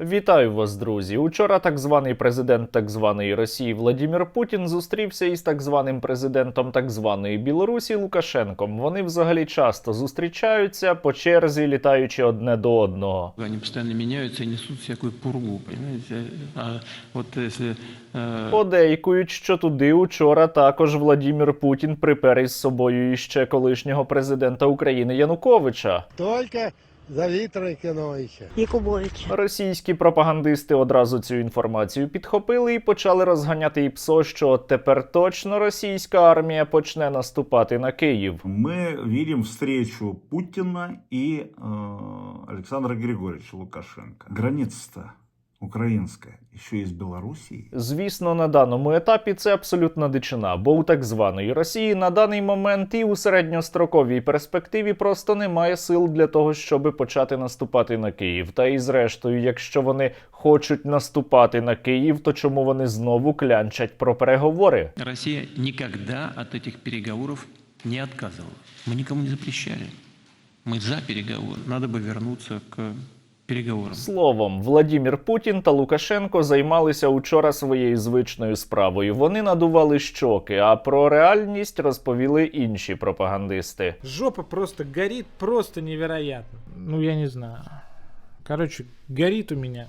Вітаю вас, друзі. Учора так званий президент так званої Росії Владімір Путін зустрівся із так званим президентом так званої Білорусі Лукашенком. Вони взагалі часто зустрічаються по черзі, літаючи одне до одного. Они постоянно меняются и несут всякую пургу, понимаете? А вот если... э, Подейкують, що туди учора також Владімір Путін припер із собою іще колишнього президента України Януковича. Только за Віктора Кіновича. Якубович. Російські пропагандисти одразу цю інформацію підхопили і почали розганяти і псо, що тепер точно російська армія почне наступати на Київ. Ми віримо в встречу Путіна і е, Олександра Григорьевича Лукашенка. Граница-то украинская еще и с Белоруссией. Звісно, на даному етапі це абсолютна дичина, бо у так званої Росії на даний момент і у середньостроковій перспективі просто немає сил для того, щоб почати наступати на Київ. Та і зрештою, якщо вони хочуть наступати на Київ, то чому вони знову клянчать про переговори? Россия никогда от этих переговоров не отказывалась. Мы никому не запрещали. Мы за переговоры. Надо бы вернуться к переговорам. Словом, Владімір Путін та Лукашенко займалися учора своєю звичною справою. Вони надували щоки, а про реальність розповіли інші пропагандисти. Жопа просто горить, просто невероятно. Ну, я не знаю. Короче, горить у мене,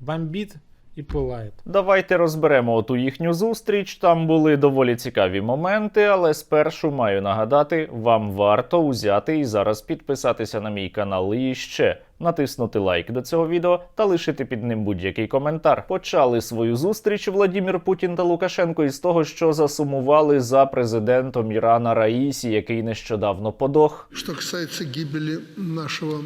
бомбит и пылает. Давайте розберемо оту їхню зустріч. Там були доволі цікаві моменти, але спершу маю нагадати, вам варто узяти і зараз підписатися на мій канал і ще натиснути лайк до цього відео та лишити під ним будь-який коментар. Почали свою зустріч Владімір Путін та Лукашенко із того, що засумували за президентом Ірана Раїсі, який нещодавно подох. Что касается гибели нашего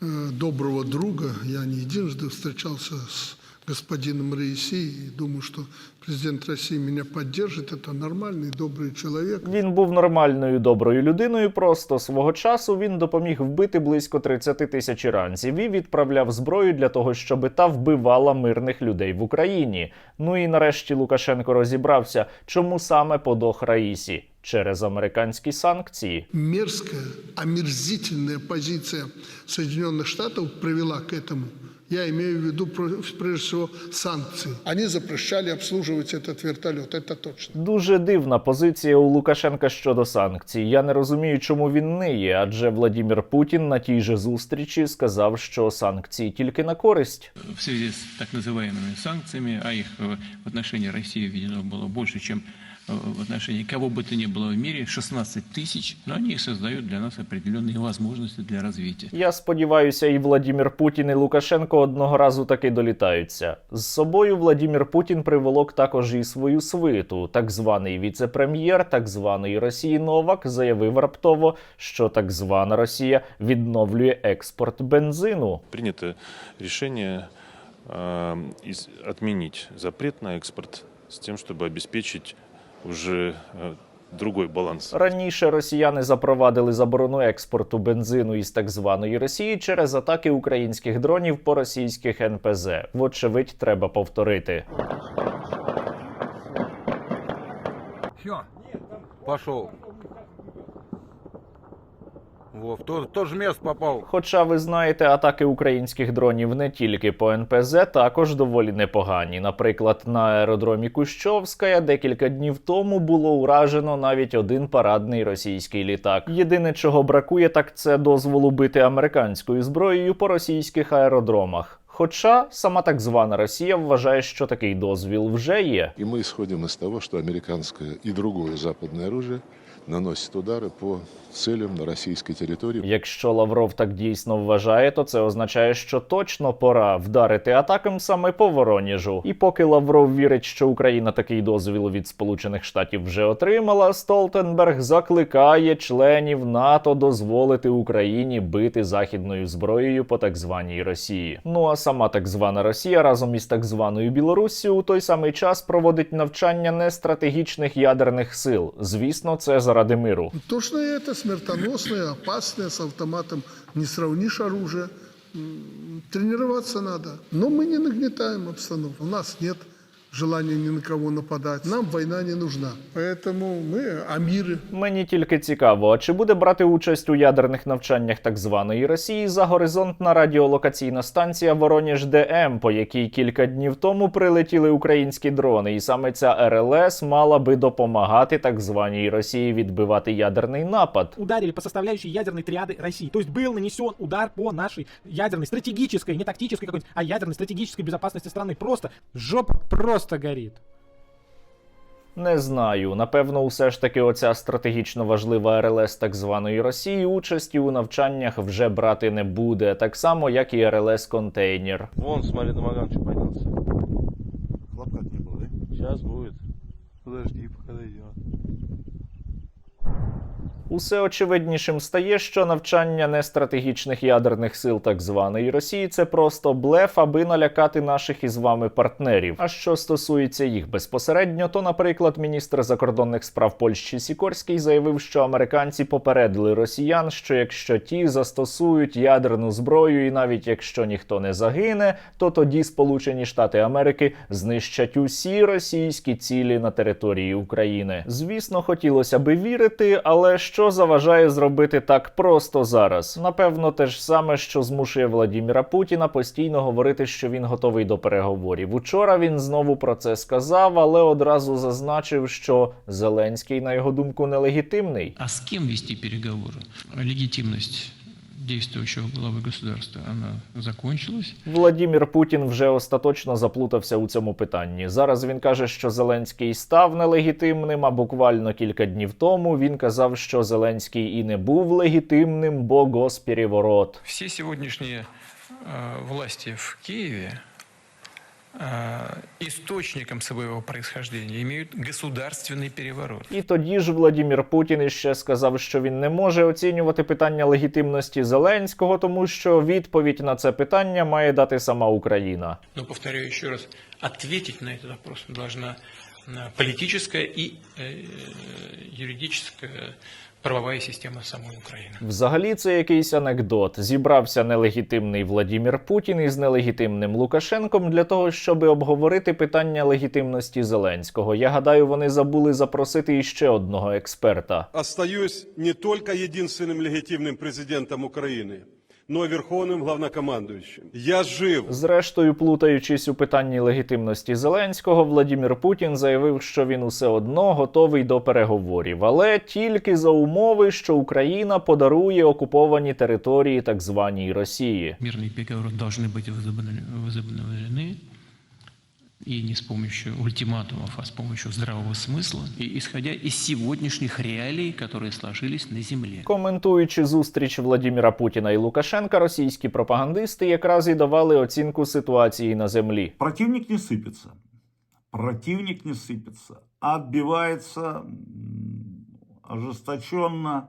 э, доброго друга, я не единожды встречался с господином Раиси и думаю, что президент России меня поддержит. Это нормальный, добрый человек. Він був нормальною доброю людиною. Просто свого часу він допоміг вбити близько 30 тисяч іранців і відправляв зброю для того, щоб та вбивала мирних людей в Україні. Ну і нарешті Лукашенко розібрався, чому саме подох Раїсі через американські санкції. Мерзкая, омерзительная позиция Соединенных Штатов привела к этому. Я имею в виду про- прежде всего санкции. Они запрещали обслуживать этот вертолет, это точно. Дуже дивна позиція у Лукашенка щодо санкцій. Я не розумію, чому він не є, адже Владімір Путін на тій же зустрічі сказав, що санкції тільки на користь. В связи с так называемыми санкциями, а их э, в отношении России введено было больше, чем э, в отношении кого бы то ни было в мире, 16 тысяч, но они создают для нас определенные возможности для развития. Я сподіваюся, і Владімір Путін і Лукашенко одного разу таки долітаються. З собою Владімір Путін приволок також і свою свиту. Так званий віце-прем'єр так званої Росії Новак заявив раптово, що так звана Росія відновлює експорт бензину. принято решение э, из- отменить запрет на экспорт с тем, чтобы обеспечить уже э, другой баланс. Раніше росіяни запровадили заборону експорту бензину із так званої Росії через атаки українських дронів по російських НПЗ. Вочевидь, треба повторити. Все, пошел. Во, в то, в то же место попал. Хоча ви знаєте, атаки українських дронів не тільки по НПЗ, також доволі непогані. Наприклад, на аеродромі Кущовська декілька днів тому було уражено навіть один парадний російський літак. Єдине, чого бракує, так це дозволу бити американською зброєю по російських аеродромах. Хоча сама так звана Росія вважає, що такий дозвіл вже є. і ми сходимо з того, що американське і друге западне оружие наносит удары по целям на российской территории. Якщо Лавров так дійсно вважає, то це означає, що точно пора вдарити атакам саме по Вороніжу. І поки Лавров вірить, що Україна такий дозвіл від Сполучених Штатів вже отримала, Столтенберг закликає членів НАТО дозволити Україні бити західною зброєю по так званій Росії. Ну а сама так звана Росія разом із так званою Білоруссю у той самий час проводить навчання нестратегічних ядерних сил. Звісно, це заради миру. Точно это смертоносное, опасное, с автоматом не сравнишь оружие. Тренироваться надо. Но мы не нагнетаем обстановку. У нас нет желания ни на кого нападать. Нам война не нужна. Поэтому мы о мире. Мені тільки цікаво, а чи буде брати участь у ядерних навчаннях так званої Росії загоризонтна радіолокаційна станція Вороніж ДМ, по якій кілька днів тому прилетіли українські дрони, і саме ця РЛС мала би допомагати так званій Росії відбивати ядерний напад. Ударили по составляющей ядерной триады России. То есть был нанесен удар по нашей ядерной, стратегической, не тактической какой-нибудь, а ядерной стратегической безопасности страны. Просто жопа просто горит. Не знаю. Напевно, усе ж таки оця стратегічно важлива РЛС так званої Росії участі у навчаннях вже брати не буде, так само як і РЛС контейнер. Вон, смотри, Домоган что поднялся. Хлопка не было, да? Сейчас будет. Подожди, пока дойдет. Усе очевиднішим стає, що навчання нестратегічних ядерних сил так званої Росії це просто блеф, аби налякати наших із вами партнерів. А що стосується їх безпосередньо, то, наприклад, міністр закордонних справ Польщі Сікорський заявив, що американці попередили росіян, що якщо ті застосують ядерну зброю, і навіть якщо ніхто не загине, то тоді Сполучені Штати Америки знищать усі російські цілі на території України. Звісно, хотілося би вірити, але що заважає зробити так просто зараз? Напевно, те ж саме, що змушує Владіміра Путіна постійно говорити, що він готовий до переговорів. Учора він знову про це сказав, але одразу зазначив, що Зеленський, на його думку, нелегітимний. А з ким вести переговори? Легитимность действующего главы государства, она закончилась. Владімір Путін вже остаточно заплутався у цьому питанні. Зараз він каже, що Зеленський став нелегітимним. А буквально кілька днів тому він казав, що Зеленський і не був легітимним, бо госпереворот. Всі сьогоднішні е, власті в Киеве э, источником своего происхождения имеют государственный переворот. І тоді ж Владімір Путін іще сказав, що він не може оцінювати питання легітимності Зеленського, тому що відповідь на це питання має дати сама Україна. Но, повторяю еще раз, ответить на этот вопрос должна э, политическая и э, юридическая правовая система самой Украины. Взагалі, це якийсь анекдот. Зібрався нелегітимний Владімір Путін із нелегітимним Лукашенком для того, щоб обговорити питання легітимності Зеленського. Я гадаю, вони забули запросити іще одного експерта. Остаюсь не только единственным легитимным президентом Украины, но и верховным главнокомандующим. Я жив. Зрештою, плутаючись у питанні легітимності Зеленського, Владімір Путін заявив, що він усе одно готовий до переговорів, але тільки за умови, що Україна подарує окуповані території так званій Росії. Мирные переговоры должны быть возобновлены, возобновлены и не с помощью ультиматумов, а с помощью здравого смысла, и исходя из сегодняшних реалий, которые сложились на земле. Коментуючи зустріч Владіміра Путіна і Лукашенка, російські пропагандисти якраз і давали оцінку ситуації на землі. Противник не сыпется. Противник не сыпется. Отбивается м, ожесточенно,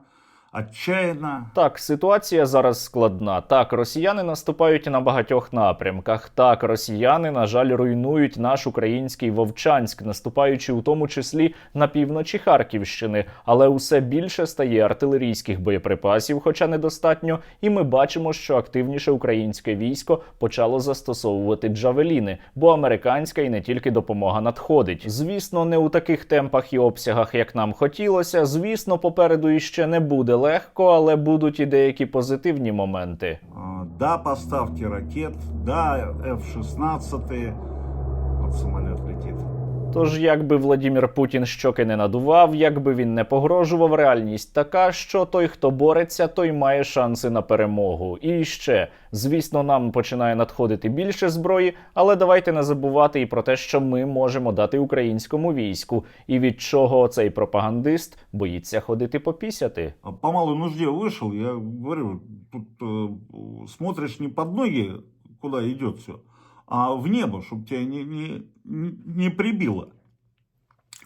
отчаянно. Так, ситуація зараз складна. Так, росіяни наступають на багатьох напрямках. Так, росіяни, на жаль, руйнують наш український Вовчанськ, наступаючи у тому числі на півночі Харківщини. Але усе більше стає артилерійських боєприпасів, хоча недостатньо. І ми бачимо, що активніше українське військо почало застосовувати джавеліни, бо американська і не тільки допомога надходить. Звісно, не у таких темпах і обсягах, як нам хотілося. Звісно, попереду іще не буде легко, але будуть і деякі позитивні моменти. Да, поставки ракет, да, F-16, от самоліт летит. Тож, якби Владімір Путін щоки не надував, якби він не погрожував, реальність така, що той, хто бореться, той має шанси на перемогу. І ще, звісно, нам починає надходити більше зброї, але давайте не забувати і про те, що ми можемо дати українському війську, і від чого цей пропагандист боїться ходити попісяти. А По малой нужде вышел, я говорю, тут э, смотришь не под ноги, куда идет все, а в небо, чтобы тебя не, не, не прибило.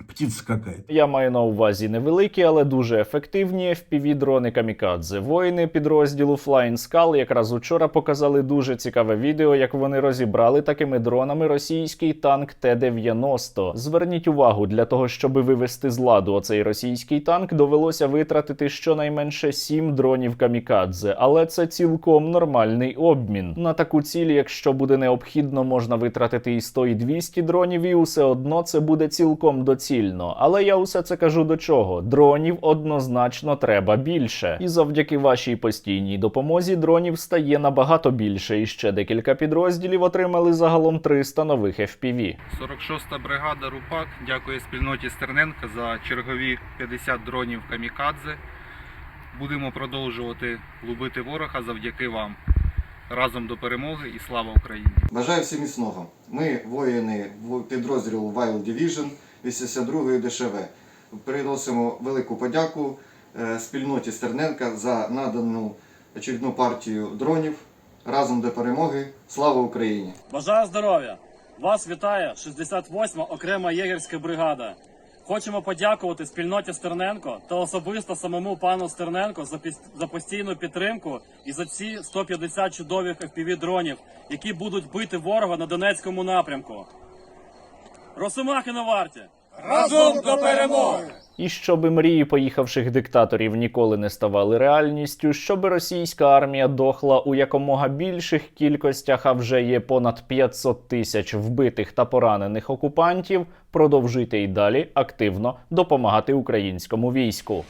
Птица какая-то. Я маю на увазі невеликі, але дуже ефективні fpv дрони камікадзе. Воїни підрозділу Flying Skull якраз учора показали дуже цікаве відео, як вони розібрали такими дронами російський танк Т-90. Зверніть увагу, для того, щоб вивести з ладу оцей російський танк, довелося витратити щонайменше 7 дронів камікадзе, але це цілком нормальний обмін. На таку ціль, якщо буде необхідно, можна витратити і 100, і 200 дронів, і усе одно це буде цілком доцільно. Але я усе це кажу до чого? Дронів однозначно треба більше. І завдяки вашій постійній допомозі дронів стає набагато більше. І ще декілька підрозділів отримали загалом 300 нових FPV. 46-та бригада Рупак дякує спільноті Стерненка за чергові 50 дронів камікадзе. Будемо продовжувати лубити ворога завдяки вам. Разом до перемоги і слава Україні! Бажаю всім міцного. Ми, воїни в- підрозділу Wild Division 82-ї ДШВ, приносимо велику подяку е, спільноті Стерненка за надану очередну партію дронів. Разом до перемоги. Слава Україні! Бажаю здоров'я! Вас вітає 68-ма окрема єгерська бригада. Хочемо подякувати спільноті Стерненко та особисто самому пану Стерненко за, за постійну підтримку і за ці 150 чудових fpv дронів, які будуть бити ворога на Донецькому напрямку. Росомахи на варті! Разом до перемоги! І щоби мрії поїхавших диктаторів ніколи не ставали реальністю, щоби російська армія дохла у якомога більших кількостях, а вже є понад 500 тисяч вбитих та поранених окупантів, продовжуйте й далі активно допомагати українському війську.